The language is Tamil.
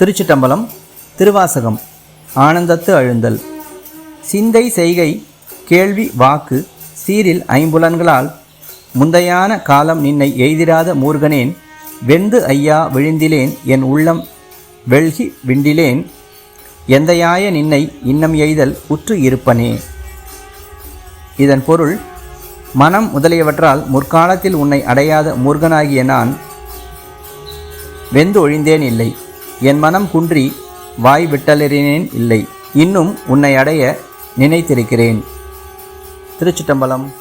திருச்சிட்டம்பலம் திருவாசகம் ஆனந்தத்து அழுந்தல். சிந்தை செய்கை கேள்வி வாக்கு சீரில் ஐம்புலன்களால் முந்தையான காலம் நின்னை எய்திராத மூர்கனேன் வெந்து ஐயா விழுந்திலேன் என் உள்ளம் வெள்கி விண்டிலேன் எந்தையாய நின்னை இன்னம் எய்தல் உற்று இருப்பனே. இதன் பொருள் மனம் முதலியவற்றால் முற்காலத்தில் உன்னை அடையாத மூர்கனாகிய நான் வெந்து ஒழிந்தேன் இல்லை. என் மனம் குன்றி வாய் விட்டலறினேன் இல்லை. இன்னும் உன்னை அடைய நினைத்திருக்கிறேன். திருச்சிட்டம்பலம்.